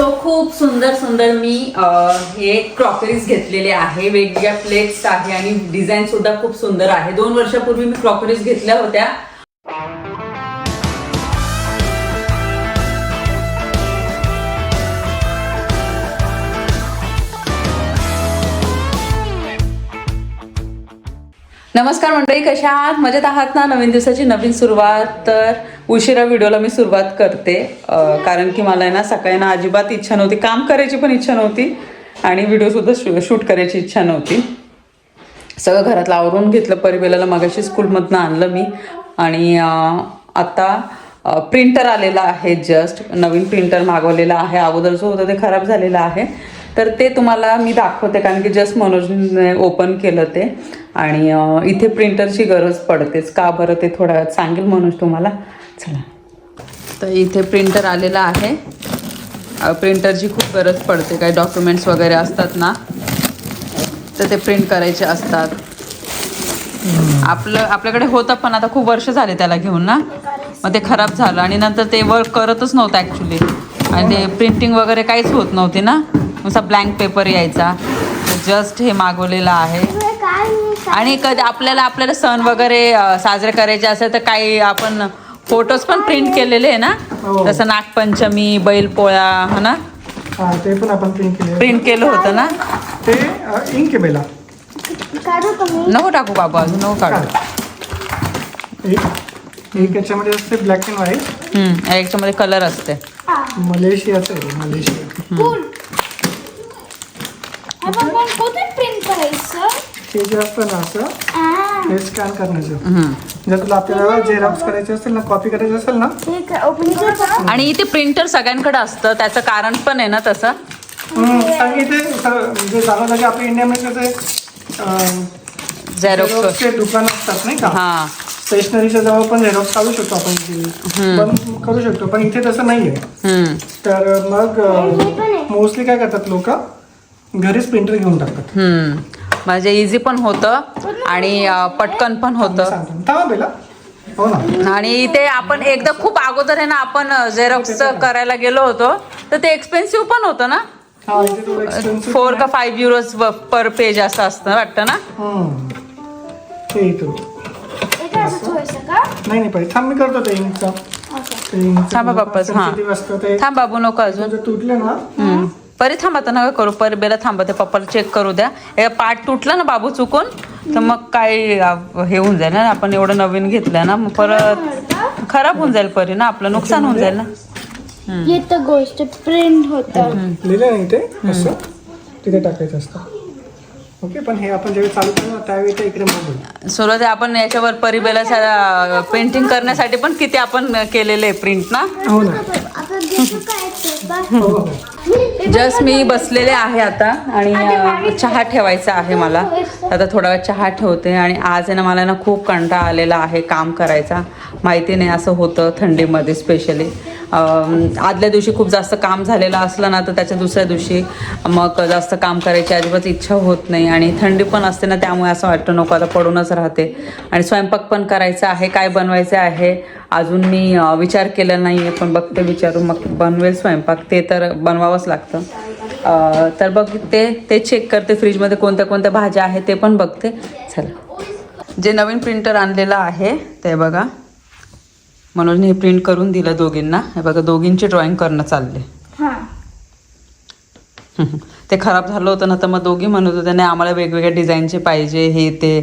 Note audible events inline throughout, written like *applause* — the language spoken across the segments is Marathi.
सो खूप सुंदर सुंदर मी हे क्रॉकरीज घेतलेले आहे. वेगवेगळ्या प्लेट्स आहे आणि डिझाईन सुद्धा खूप सुंदर आहे. दोन वर्षापूर्वी मी क्रॉकरीज घेतल्या होत्या. नमस्कार मंडळी कशा आहात? मजेत आहात ना? नवीन दिवसाची नवीन सुरुवात. तर उशिरा व्हिडिओला मी सुरुवात करते कारण की मला आहे ना सकाळी ना अजिबात इच्छा नव्हती. काम करायची पण इच्छा नव्हती आणि व्हिडिओसुद्धा शू शूट करायची इच्छा नव्हती. सगळं घरातलं आवरून घेतलं परिबेलाला मगाशी स्कूलमधनं आणलं मी. आणि आता प्रिंटर आलेला आहे जस्ट नवीन प्रिंटर मागवलेला आहे. अगोदर जो होतं ते खराब झालेलं आहे. तर ते तुम्हाला मी दाखवते कारण की जस्ट मनोजने ओपन केलं ते. आणि इथे प्रिंटरची गरज पडतेच. का बरं ते थोड्या वेळात सांगेल मनोज तुम्हाला? चला. तर इथे प्रिंटर आलेला आहे. प्रिंटरची खूप गरज पडते. काही डॉक्युमेंट्स वगैरे असतात ना तर ते प्रिंट करायचे असतात. आपलं आपल्याकडे होतं पण आता खूप वर्ष झाले त्याला घेऊन ना. मग ते खराब झालं आणि नंतर ते वर्क करतच नव्हतं ॲक्च्युली आणि ते प्रिंटिंग वगैरे काहीच होत नव्हती ना. नुसता ब्लँक पेपर यायचा. जस्ट हे मागवलेलं आहे. आणि कधी आपल्याला आपल्याला सण वगैरे साजरे करायचे असेल तर काही आपण फोटोज पण प्रिंट केलेले आहे ना? हो. जसं नागपंचमी बैलपोळा हा ना? हा ते पण आपण प्रिंट केले प्रिंट केलं होतं ना? ते इंक आहे बेला काढू का मी? नको टाकू बाबू अजून नको काढू. एक एक याच्यामध्ये असते ब्लॅक अँड व्हाईट हम्म, याच्यामध्ये कलर असते. मलेशियाचं आहे मलेशिया. फुल आपण पण कुठे प्रिंट करायचं? हे जे असतं ना असं हे स्कॅन करण्याचं. हम्म. जर तुला आपल्याला झेरॉक्स करायचे असेल ना कॉपी करायची असेल ना? करायचं आणि इथे प्रिंटर सगळ्यांकडे असतं त्याचं कारण पण आहे ना तसं? हम्म, सांगितले सर- म्हणजे झालं जागी आपल्या इंडियामध्ये कसे अं, झेरॉक्स झेरॉक्सचे दुकान असतात नाही का? हा. स्टेशनरीच्या जवळ पण झेरॉक्स काढू शकतो आपण इथे. पण करू शकतो पण इथे तसं नाहीये हम्म, तर मग मोस्टली काय करतात लोक? घरीच प्रिंटर घेऊन टाकतात. हम्म. म्हणजे इझी पण होतं आणि पटकन पण होतं. हो ना. आणि ते आपण एकदा खूप अगोदर आहे ना आपण झेरॉक्स करायला गेलो होतो तर ते एक्सपेन्सिव्ह पण होतं ना? हा फोर का फाईव्ह युरोज पर पेज असं असतं वाटतं ना? हे. थांब मी करतो ते इंकचा ओके. ते इंकचं थांबा हा. बाबू नको अजून. जर तुटले ना. परी थांब आता नका करू परी बेला थांबा ते पप्पाला चेक करू द्या. हे पार्ट तुटला ना बाबू चुकून तर मग काय हे होऊन जाईल ना आपण एवढं नवीन घेतलं ना मग परत खराब होऊन जाईल परी ना आपलं नुकसान होऊन जाईल ना. हे तर गोष्ट प्रिंट होतं. लिहिलं नाही ते? असं? तिथे टाकायचं असतं. ओके पण हे आपण ज्यावेळी चालू करू ना त्यावेळी ते इकडे मोबाईल सुरुवात आपण याच्यावर परिबेला पेंटिंग करण्यासाठी पण किती आपण केलेले प्रिंट ना? हो ना. बघ. हो हो. जस्ट मी बसलेले आहे आता आणि अं, चहा ठेवायचा आहे मला. आता थोडा वेळ चहा ठेवते आणि आज आहे ना मला ना खूप कंटाळा आलेला आहे काम करायचा. माहिती नाही असं होतं थंडीमध्ये स्पेशली आदल्या दिवशी खूप जास्त काम झालेलं असलं ना तर त्याच्या दुसऱ्या दिवशी मग जास्त काम करायची अजिबात इच्छा होत नाही आणि थंडी पण असते ना त्यामुळे असं वाटतं नको आता पडूनच राहते. आणि स्वयंपाक पण करायचा आहे काय बनवायचं आहे अजून मी विचार केला नाही आहे पण बघते विचारून मग बनवेल स्वयंपाक ते तर बनवावंच लागतं. तर बघते ते चेक करते फ्रीजमध्ये कोणत्या कोणत्या भाज्या आहेत ते पण बघते. चला. जे नवीन प्रिंटर आणलेलं आहे ते बघा. म्हणून हे प्रिंट करून दिलं दोघींना. हे बघा दोघींची ड्रॉइंग करणं चालले हा. *laughs* ते खराब झालं होतं ना तर मग दोघी म्हणत होत्या नाही आम्हाला वेगवेगळ्या डिझाईनचे पाहिजे हे ते.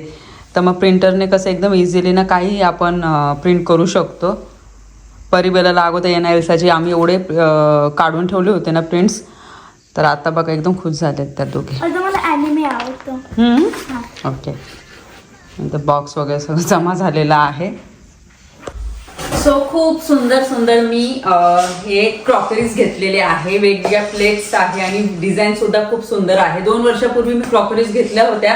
तर मग प्रिंटरने कसं एकदम इझिली ना काही आपण प्रिंट करू शकतो. परिबेलाला अगोदर एन एल्साचे आम्ही एवढे काढून ठेवले होते ना प्रिंट्स तर आता बघा एकदम खुश झालेत त्या दोघे? ओके नंतर बॉक्स वगैरे सगळं जमा झालेला आहे. सो खूप सुंदर सुंदर मी हे क्रॉकरीज घेतलेले आहे. वेगवेगळ्या प्लेट्स आहे आणि डिझाईन सुद्धा खूप सुंदर आहे. दोन वर्षापूर्वी मी क्रॉकरीज घेतल्या होत्या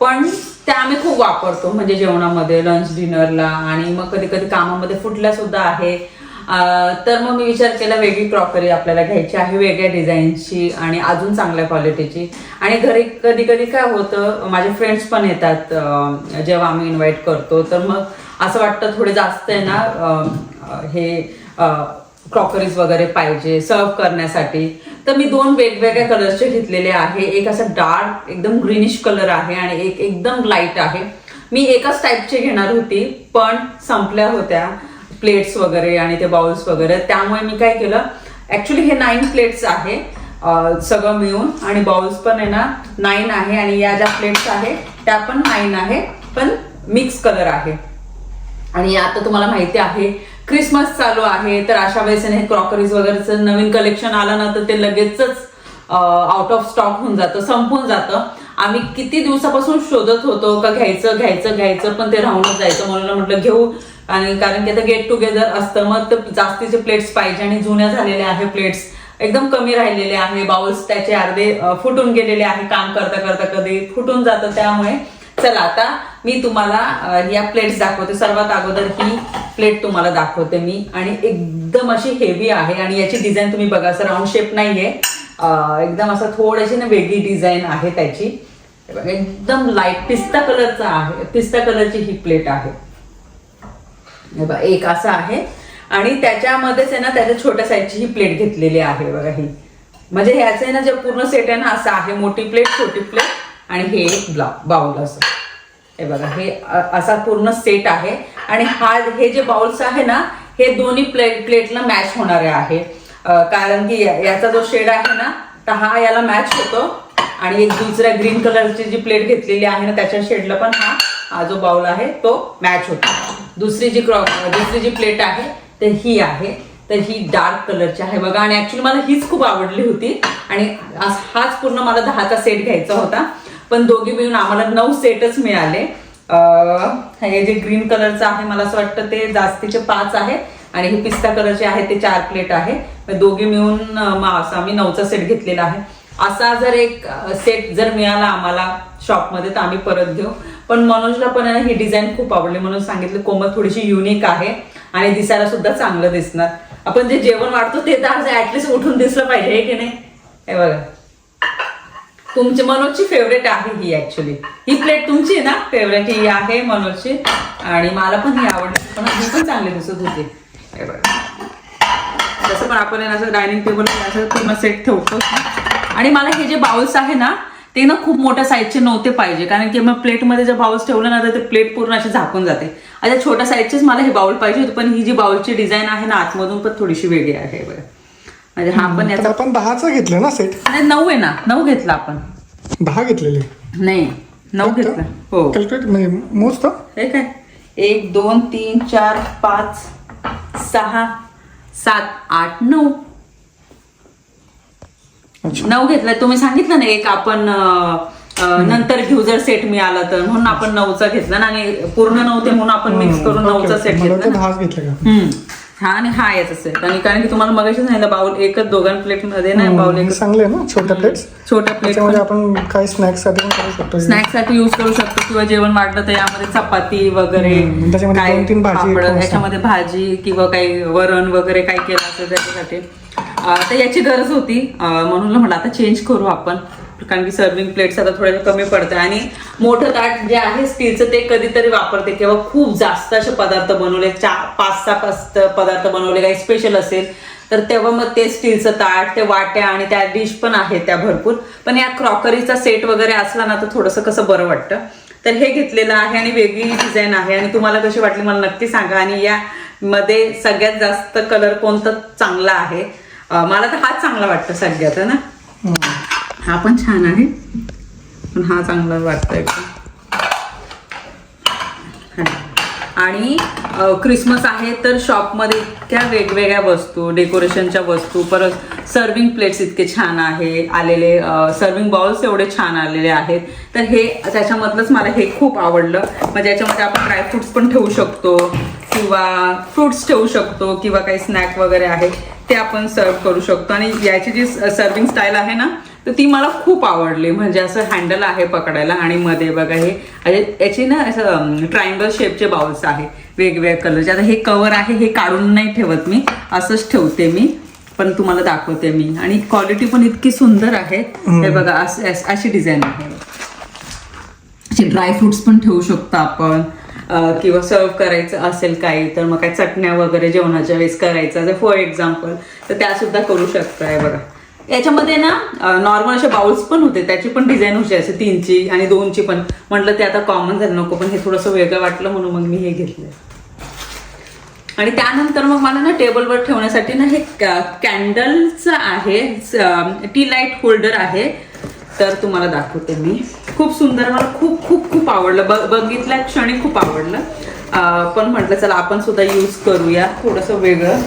पण त्या आम्ही खूप वापरतो. म्हणजे जेवणामध्ये लंच डिनरला आणि मग कधी कधी कामामध्ये फुटल्या सुद्धा आहे. तर मग मी विचार केला वेगळी क्रॉकरी आपल्याला घ्यायची आहे वेगळ्या डिझाईनची आणि अजून चांगल्या क्वालिटीची आणि घरी कधी कधी काय होतं माझे फ्रेंड्स पण येतात जेव्हा आम्ही इन्व्हाइट करतो तर मग असं वाटतं थोडे जास्त आहे ना हे क्रॉकरीज वगैरे पाहिजे सर्व करण्यासाठी. तर मी दोन वेगवेगळ्या कलर्सचे घेतलेले आहे. एक असं डार्क एकदम ग्रीनिश कलर आहे आणि एक एकदम लाइट आहे. मी एकाच टाईपचे घेणार होती पण संपल्या होत्या. प्लेट्स वगैरे आणि ते बाउल्स वगैरे. त्यामुळे मी काय केलं ऍक्च्युली हे नाईन प्लेट्स आहे सगळं मिळून. आणि बाउल्स पण आहे ना नाईन आहे आणि या ज्या प्लेट्स आहे त्या पण नाईन आहे पण मिक्स कलर आहे. आणि आता तुम्हाला माहिती आहे क्रिसमस चालू आहे तर अशा वेळेस हे क्रॉकरीज वगैरेचं नवीन कलेक्शन आलं ना तर ते लगेचच आउट ऑफ स्टॉक होऊन जातं संपून जातं. आम्ही किती दिवसापासून शोधत होतो का घ्यायचं घ्यायचं घ्यायचं पण ते राहूनच जायचं. म्हणून म्हटलं घेऊ आणि कारण की आता गेट टुगेदर असतं मग जास्तीचे प्लेट्स पाहिजे आणि जुन्या झालेल्या आहे प्लेट्स एकदम कमी राहिलेले आहे बाउल्स त्याचे अर्धे फुटून गेलेले आहे काम करता करता कधी फुटून जातं त्यामुळे. चला आता मी तुम्हाला या प्लेट्स दाखवते. सर्वात अगोदर ही प्लेट तुम्हाला दाखवते मी. आणि एकदम अशी हेवी आहे आणि याची डिझाईन तुम्ही बघा असं राऊंड शेप नाहीये. एकदम असं थोडीशी ना वेगळी डिझाईन आहे त्याची. एकदम लाइट पिस्ता कलरचा आहे पिस्ता कलरची ही प्लेट आहे. एक असं आहे. आणि त्याच्यामध्येच आहे ना त्याच्या छोट्या साईजची ही प्लेट घेतलेली आहे बघा ही. म्हणजे ह्याचं आहे ना जे पूर्ण सेट आहे ना असं आहे. मोठी प्लेट छोटी प्लेट आणि हे एक बाउल असं. हे बघा हे असा पूर्ण सेट आहे. आणि हा हे जे बाउल्स आहे ना हे दोन्ही प्लेट प्लेटला मॅच होणारे आहे. कारण की याचा जो शेड आहे ना तर हा याला मॅच होतो. आणि एक दुसऱ्या ग्रीन कलरची जी प्लेट घेतलेली आहे ना त्याच्या शेडला पण हा हा जो बाउल आहे तो मॅच होतो. दुसरी जी क्रॉ दुसरी जी प्लेट आहे तर ही आहे. तर ही डार्क कलरची आहे. बघा आणि ऍक्च्युली मला हीच खूप आवडली होती. आणि हाच पूर्ण मला दहाचा सेट घ्यायचा होता. पण दोघी मिळून आम्हाला नऊ सेटच मिळाले. हे जे ग्रीन कलरचं आहे मला असं वाटतं ते जास्तीचे पाच आहे. आणि हे पिस्ता कलरचे आहे ते चार प्लेट आहे. दोघी मिळून असं आम्ही नऊचा सेट घेतलेला आहे. असा जर एक सेट जर मिळाला आम्हाला शॉपमध्ये तर आम्ही परत घेऊ पण मनोजला पण ही डिझाईन खूप आवडली. म्हणून सांगितलं कोमल थोडीशी युनिक आहे आणि दिसायला सुद्धा चांगलं दिसणार. आपण जे जेवण वाढतो ते तर आज ऍटलिस्ट उठून दिसलं पाहिजे की नाही? हे बघा. तुमची मनोजची फेवरेट आहे ही ऍक्च्युली ही प्लेट तुमची आहे ना? फेवरेट ही आहे मनोजची. आणि मला पण ही आवडली. पण ही पण चांगली दिसत होती. हे बघा. जसं पण आपण असं डायनिंग टेबल असं पूर्ण सेट ठेवतो. आणि मला हे जे बाउल्स आहे ना ते ना खूप मोठ्या साईजचे नव्हते पाहिजे. कारण की मग प्लेटमध्ये जर बाउल्स ठेवलं ना तर ते प्लेट पूर्ण अशी झाकून जाते. आता छोट्या साईजचेच मला हे बाउल पाहिजे होते पण ही जी बाउलची डिझाईन आहे ना आतमधून पण थोडीशी वेगळी आहे हे बघा. म्हणजे हा पण याचा आपण दहाचा घेतलं ना सेट नाही, नऊ आहे ना नऊ घेतला आपण. दहा घेतलेले. नाही नऊ घेतला. हो. कॅल्क्युलेट म्हणजे मोजतो? हे काय? एक दोन तीन चार पाच सहा सात आठ नऊ. नऊ घेतलाय. तुम्ही सांगितलं ना एक आपण नंतर घेऊ जर सेट मिळाला तर. म्हणून आपण नऊचा घेतला ना आणि पूर्ण नव्हते म्हणून आपण मिक्स करून नऊचा. सेट घेतला ना. घेतलं. हा आणि हा याचा सेट आणि कारण की तुम्हाला मगाशी सांगितलं बाउल एकच दोघां प्लेटमध्ये नाही बाउल एक चांगले ना छोट्या प्लेट्स छोट्या प्लेट त्याच्यामध्ये आपण काही स्नॅक्ससाठी करू शकतो. स्नॅक्ससाठी युज करू शकतो किंवा जेवण वाढलं तर यामध्ये चपाती वगैरे त्याच्यामध्ये भाजी. याच्यामध्ये भाजी किंवा काही वरण वगैरे काही केलं असेल त्याच्यासाठी तर याची गरज होती. म्हणून म्हटलं आता चेंज करू आपण. कारण की सर्विंग प्लेट्स आता थोड्या कमी पडतात आणि मोठं ताट जे आहे स्टीलचं ते कधीतरी वापरते. किंवा खूप जास्त असे पदार्थ बनवले. चार पाच सहा पाच पदार्थ बनवले. काही स्पेशल असेल तर तेव्हा मग ते स्टीलचं ताट ते वाट्या आणि त्या डिश पण आहेत त्या भरपूर. पण या क्रॉकरीचा सेट वगैरे असला ना तर थोडंसं कसं बरं वाटतं. तर हे घेतलेलं आहे आणि वेगळी डिझाईन आहे. आणि तुम्हाला कशी वाटली मला नक्की सांगा. आणि या मध्ये सगळ्यात जास्त कलर कोणता चांगला आहे? मला तर हाच चांगला वाटतं सगळ्यात तर ना? हा पण छान आहे. पण हा चांगला वाटतोय. एकदम. आणि क्रिसमस आहे तर शॉपमध्ये इतक्या वेगवेगळ्या वस्तू डेकोरेशनच्या वस्तू परत सर्विंग प्लेट्स इतके छान आहे आलेले सर्विंग बॉल्स एवढे छान आलेले आहेत. तर हे त्याच्यामधलंच मला हे खूप आवडलं. म्हणजे याच्यामध्ये आपण ड्रायफ्रुट्स पण ठेवू शकतो. किंवा फ्रुट्स ठेवू शकतो किंवा काही स्नॅक वगैरे आहे ते आपण सर्व करू शकतो. आणि याची जी सर्विंग स्टाईल आहे ना तर ती मला खूप आवडली. म्हणजे असं हँडल आहे पकडायला आणि मध्ये बघा हे याची ना असं ट्रायंगल शेपचे बाउल्स आहे. वेगवेगळ्या कलरचे आता हे कवर आहे हे काढून नाही ठेवत मी. असंच ठेवते मी. पण तुम्हाला दाखवते मी. आणि क्वालिटी पण इतकी सुंदर आहे. हे बघा अशी डिझाईन आहे. ड्रायफ्रुट्स पण ठेवू शकतो आपण. किंवा सर्व करायचं असेल काही तर मग काय चटण्या वगैरे जेवणाच्या वेळेस करायचं. जर फॉर एक्झाम्पल तर त्या सुद्धा करू शकताय बघा. याच्यामध्ये ना नॉर्मल असे बाउल्स पण होते. त्याची पण डिझाईन होती असे तीनची आणि दोनची पण. म्हटलं ते आता कॉमन झालं नको पण हे थोडंसं वेगळं वाटलं म्हणून मग मी हे घेतलं. आणि त्यानंतर मग मला ना टेबलवर ठेवण्यासाठी ना हे कॅन्डलचं आहे टी लाइट होल्डर आहे. तर तुम्हाला दाखवते मी. खूप सुंदर मला खूप खूप खूप आवडलं. ब बघितल्या क्षणी खूप आवडलं. पण म्हटलं चला आपण सुद्धा यूज करूया. थोडंसं वेगळं.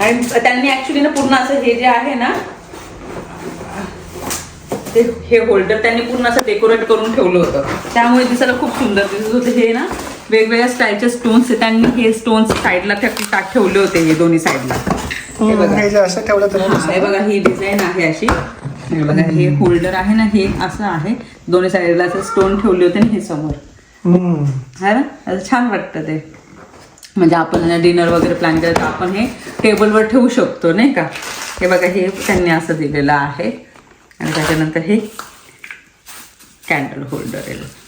आणि त्यांनी ऍक्च्युली ना पूर्ण असं हे जे आहे ना ते हे होल्डर त्यांनी पूर्ण असं डेकोरेट करून ठेवलं होतं. त्यामुळे दिसायला खूप सुंदर दिसत होते. हे ना वेगवेगळ्या स्टाईलचे स्टोन्स त्यांनी हे स्टोन्स साईडला टाक ठेवले होते हे दोन्ही साईडला हे बघा. हे बघा ही डिझाईन आहे अशी. हे बघा हे होल्डर आहे ना हे असं आहे. दोन्ही साईडला असं स्टोन ठेवले होते आणि हे समोर. है ना? असं छान वाटतं ते. म्हणजे आपण डिनर वगैरे प्लॅन केलं तर आपण हे टेबलवर ठेवू शकतो नाही का? हे बघा हे त्यांनी असं दिलेलं आहे. आणि त्याच्यानंतर हे कॅन्डल होल्डर आहे.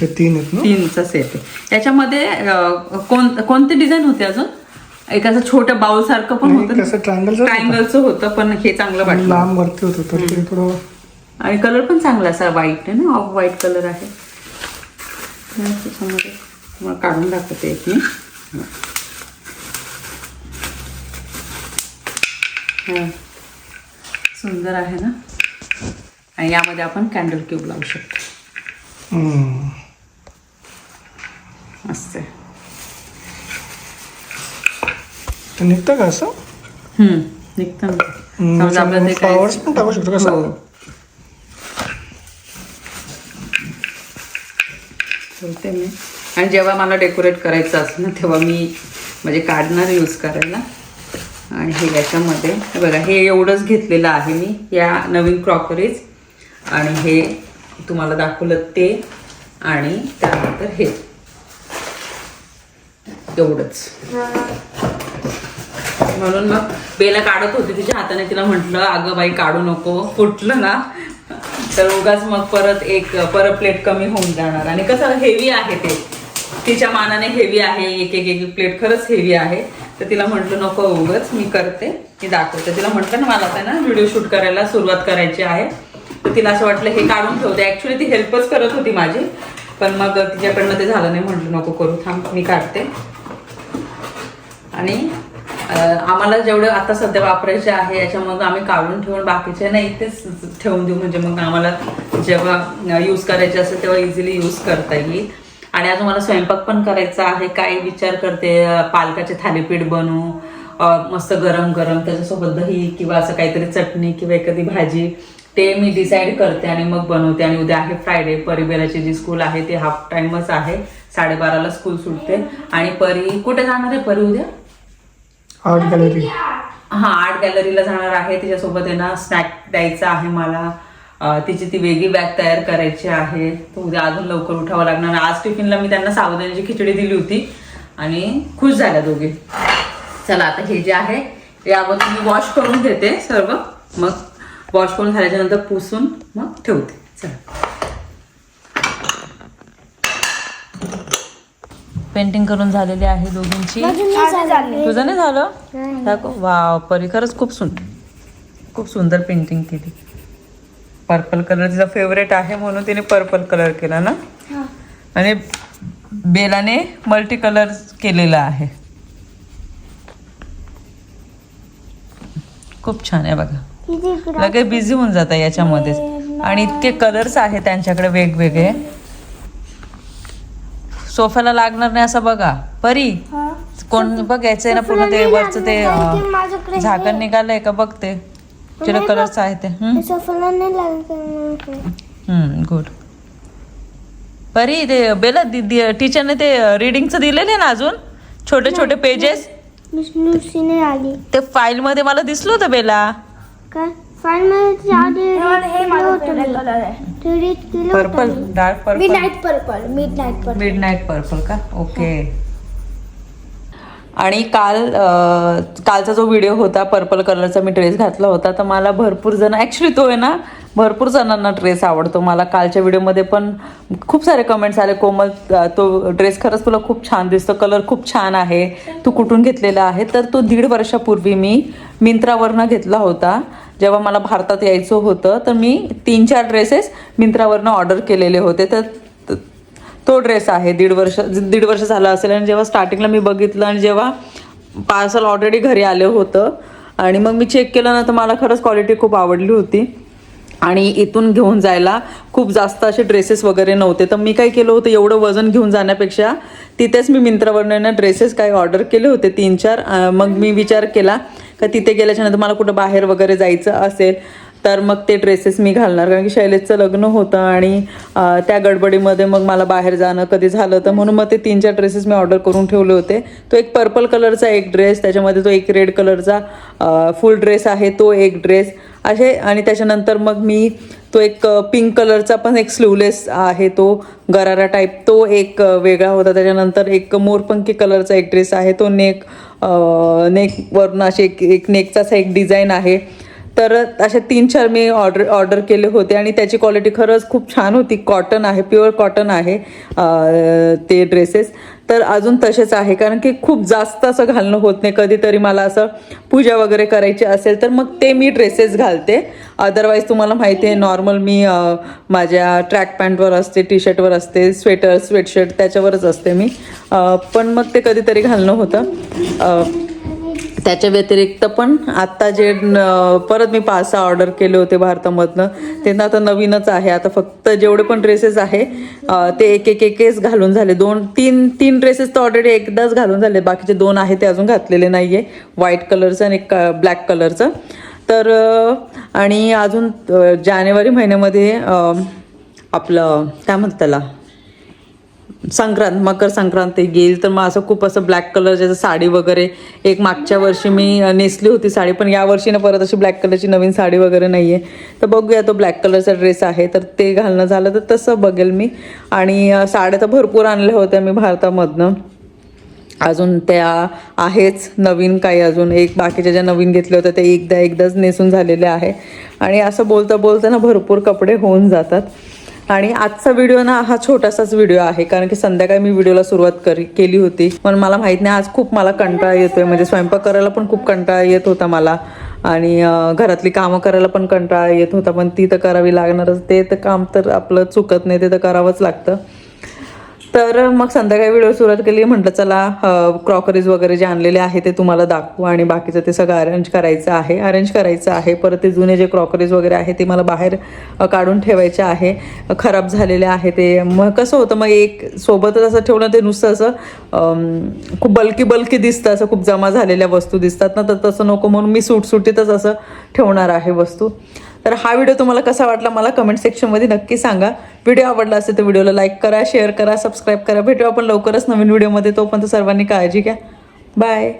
ते तीन ना? तीनचा सेट आहे त्याच्यामध्ये कोण कोणते डिझाईन होते अजून? एक असं छोटं बाउल सारखं पण होतं. कसं ट्रायंगलचं ट्रायंगलचं होतं. पण हे चांगलं वाटलं. लांब वरती होत होतं ते थोडं आणि कलर पण चांगला असा व्हाईट आहे ना? ऑफ व्हाईट कलर आहे. त्याच्यामध्ये तुम्हाला काढून दाखवते एक मी. सुंदर आहे ना? आणि यामध्ये आपण कॅन्डल क्यूब लावू शकतो. हम्म. निघतं का असं? हम्म, निघतं ना. हम्म, समजा आपलं ते काय- flowers पण टाकू शकतो कसं? हो. ठेवते मी. आणि जेव्हा मला डेकोरेट करायचं असेल ना तेव्हा मी म्हणजे काढणार यूज करायला. आणि हे याच्यामध्ये हे बघा हे एवढंच घेतलेलं आहे मी. या नवीन क्रॉकरीज आणि हे तुम्हाला दाखवलं ते आणि त्यानंतर हे. एवढंच. म्हणून मग बेला काढत होती तिच्या हाताने तिला म्हटलं अगं बाई काढू नको. फुटलं ना तर उगाच मग परत एक परत प्लेट कमी होऊन जाणार. आणि कसं हेवी आहे ते. तिच्या मानाने हेवी आहे एक एक एक प्लेट खरंच हेवी आहे. तर तिला म्हटलं नको उगाच मी करते मी दाखवते. तिला म्हटलं ना मला आता ना व्हिडिओ शूट करायला सुरुवात करायची आहे. तर तिला असं वाटलं हे काढून ठेवते ऍक्च्युली ती हेल्पच करत होती माझी. पण मग तिच्याकडनं ते झालं नाही म्हटलं नको करू थांब मी काढते. आणि आम्हाला जेवढे आता सध्या वापरायचे आहे याच्यामध्ये आम्ही काढून ठेवून बाकीचे नाही तेच ठेवून देऊ. म्हणजे मग आम्हाला जेव्हा यूज करायचे असेल तेव्हा इझिली यूज करता येईल. आणि आज मला स्वयंपाक पण करायचा आहे. काय विचार करते पालकाचे थालीपीठ बनवू मस्त गरम गरम त्याच्यासोबत दही किंवा असं काहीतरी चटणी किंवा एखादी भाजी. ते मी डिसाईड करते आणि मग बनवते. आणि उद्या आहे फ्रायडे परिबेराची जी स्कूल आहे ती हाफ टाइमच आहे. साडेबाराला स्कूल सुटते. आणि परी कुठे जाणार आहे परी उद्या? आर्ट गॅलरी हा आर्ट गॅलरीला जाणार आहे. तिच्यासोबत आहे ना स्नॅक द्यायचा आहे मला. तिची ती वेगळी बॅग तयार करायची आहे. तो उद्या अजून लवकर उठावं लागणार. आज टिफिनला मी त्यांना सावधानीची खिचडी दिली होती. आणि खुश झाल्या दोघे. चला आता हे जे आहे ते अगोदर मी वॉश करून घेते सर्व. मग वॉश करून झाल्याच्यानंतर पुसून मग ठेवते. चला. पेंटिंग करून झालेली आहे दोघींची. तुझं नाही झालं? दाखव. वा परी खरंच खूप सुंदर खूप सुंदर पेंटिंग केली. पर्पल कलर तिचा फेवरेट आहे म्हणून तिने पर्पल कलर केला ना? आणि बेलाने मल्टी कलर केलेला आहे. खूप छान आहे बघा. लगेच बिझी होऊन जात याच्यामध्येच. आणि इतके कलर्स आहे त्यांच्याकडे वेगवेगळे. सोफ्याला लागणार नाही असं बघा. परी कोण बघ यायचंय ना पूर्ण ते वरचं ते झाकण निघालंय का बघ ते चिडे कलरच आहे ते. गुड परी ते बेला टीचरने ते रिडिंगचं दिलेलं आहे ना अजून? छोटे छोटे पेजेस ते फाईल मध्ये मला दिसलं होतं बेला. काय? केलं purple dark mid purple purple purple purple का? ओके आणि काल अं, कालचा जो व्हिडिओ होता पर्पल कलरचा मी ड्रेस घातला होता तर मला भरपूर जण ॲक्च्युली तो आहे ना भरपूर जणांना ड्रेस आवडतो. मला कालच्या व्हिडिओमध्ये पण खूप सारे कमेंट्स आले. कोमल अ, तो ड्रेस खरंच तुला खूप छान दिसतो. कलर खूप छान आहे. तू कुठून घेतलेला आहे? तर तो दीड वर्षापूर्वी मी मिंत्रावरनं घेतला होता. जेव्हा मला भारतात यायचं होतं तर मी तीन चार ड्रेसेस मिंत्रावरनं ऑर्डर केलेले होते. तर तो ड्रेस आहे दीड वर्ष दीड वर्ष झालं असेल आणि जेव्हा स्टार्टिंगला मी बघितलं आणि जेव्हा पार्सल ऑलरेडी घरी आलं होतं आणि मग मी चेक केलं ना तर मला खरंच क्वालिटी खूप आवडली होती. आणि इथून घेऊन जायला खूप जास्त असे ड्रेसेस वगैरे नव्हते. तर मी काय केलं होतं एवढं वजन घेऊन जाण्यापेक्षा तिथेच मी मिंत्रावरनं ड्रेसेस काही ऑर्डर केले होते तीन चार मग मी विचार केला का तिथे गेल्याच्यानंतर मला कुठं बाहेर वगैरे जायचं असेल तर मग ते ड्रेसेस मी घालणार. कारण की शैलेशचं लग्न होतं आणि त्या गडबडीमध्ये मग मला बाहेर जाणं कधी झालं तर म्हणून मग ते तीन चार ड्रेसेस मी ऑर्डर करून ठेवले होते. तो एक पर्पल कलरचा एक ड्रेस त्याच्यामध्ये तो एक रेड कलरचा फुल ड्रेस आहे तो एक ड्रेस असे आणि त्याच्यानंतर मग मी तो एक पिंक कलरचा पण एक स्लीवलेस आहे तो गरारा टाईप तो एक वेगळा होता. त्याच्यानंतर एक मोरपंखी कलरचा एक ड्रेस आहे. तो नेक नेकवरून असे एक एक नेकचा असा एक डिझाईन आहे. तर अशा तीन चार मी ऑर्डर ऑर्डर केले होते आणि त्याची क्वालिटी खरंच खूप छान होती. कॉटन आहे प्युअर कॉटन आहे ते ड्रेसेस तर अजून तसेच आहे कारण की खूप जास्त असं घालणं होत नाही. कधीतरी मला असं पूजा वगैरे करायची असेल तर मग ते मी ड्रेसेस घालते. अदरवाईज तुम्हाला माहिती आहे नॉर्मल मी माझ्या ट्रॅक पॅन्टवर असते टी शर्टवर असते स्वेटर स्वेटशर्ट त्याच्यावरच असते मी. पण मग ते कधीतरी घालणं होतं. त्याच्या व्यतिरिक्त पण आत्ता जे न- परत मी पाच सहा ऑर्डर केले होते भारतामधनं ते ना आता नवीनच आहे. आता फक्त जेवढे पण ड्रेसेस आहे ते एक एक एकच घालून झाले. दोन तीन तीन ड्रेसेस तर ऑलरेडी एकदाच घालून झाले. बाकीचे दोन आहे ते अजून घातलेले नाही आहे व्हाईट कलरचं आणि एक ब्लॅक कलरचं तर आणि अजून जानेवारी महिन्यामध्ये आपलं काय म्हणतात त्याला? संक्रांत मकर संक्रांत येईल. तर मग असं खूप असं ब्लॅक कलरच्या साडी वगैरे. एक मागच्या वर्षी मी नेसली होती साडी पण या वर्षी ना परत अशी ब्लॅक कलरची नवीन साडी वगैरे नाही आहे तर बघूया तो ब्लॅक कलरचा ड्रेस आहे. तर ते घालणं झालं तर तसं बघेल मी. आणि साड्या तर भरपूर आणल्या होत्या मी भारतामधनं. अजून त्या आहेच नवीन काही अजून. एक बाकीच्या ज्या नवीन घेतल्या होत्या त्या एकदा एकदाच नेसून झालेल्या आहे. आणि असं बोलता बोलता ना भरपूर कपडे होऊन जातात. आणि आजचा व्हिडिओ ना हा छोटासाच व्हिडिओ आहे. कारण की संध्याकाळी मी व्हिडिओला सुरुवात केली होती. पण मला माहीत नाही आज खूप मला कंटाळा येतोय. म्हणजे स्वयंपाक करायला पण खूप कंटाळा येत होता मला. आणि घरातली कामं करायला पण कंटाळा येत होता. पण ती तर करावी लागणारच. ते तर काम तर आपलं चुकत नाही ते तर करावंच लागतं. तर मग संध्याकाळी व्हिडिओ सुरुवात केली म्हटलं चला क्रॉकरीज वगैरे जे आणलेले आहे ते तुम्हाला दाखवू आणि बाकीचं ते सगळं अरेंज करायचं आहे. अरेंज करायचं आहे. परत ते जुने जे क्रॉकरीज वगैरे आहे ते मला बाहेर काढून ठेवायचे आहे. खराब झालेले आहे ते. मग कसं होतं मग एक सोबतच असं ठेवणं ते नुसतं असं खूप बल्की बल्की दिसतं असं खूप जमा झालेल्या वस्तू दिसतात ना तर तसं नको म्हणून मी सुटसुटीतच असं ठेवणार आहे वस्तू. तर हा व्हिडिओ तुम्हाला कसा वाटला मला कमेंट सेक्शनमध्ये नक्की सांगा. व्हिडिओ आवडला असेल तर व्हिडिओला लाईक करा शेअर करा सबस्क्राईब करा. भेटू आपण लवकरच नवीन व्हिडिओमध्ये तोपर्यंत सर्वांनी काळजी घ्या. बाय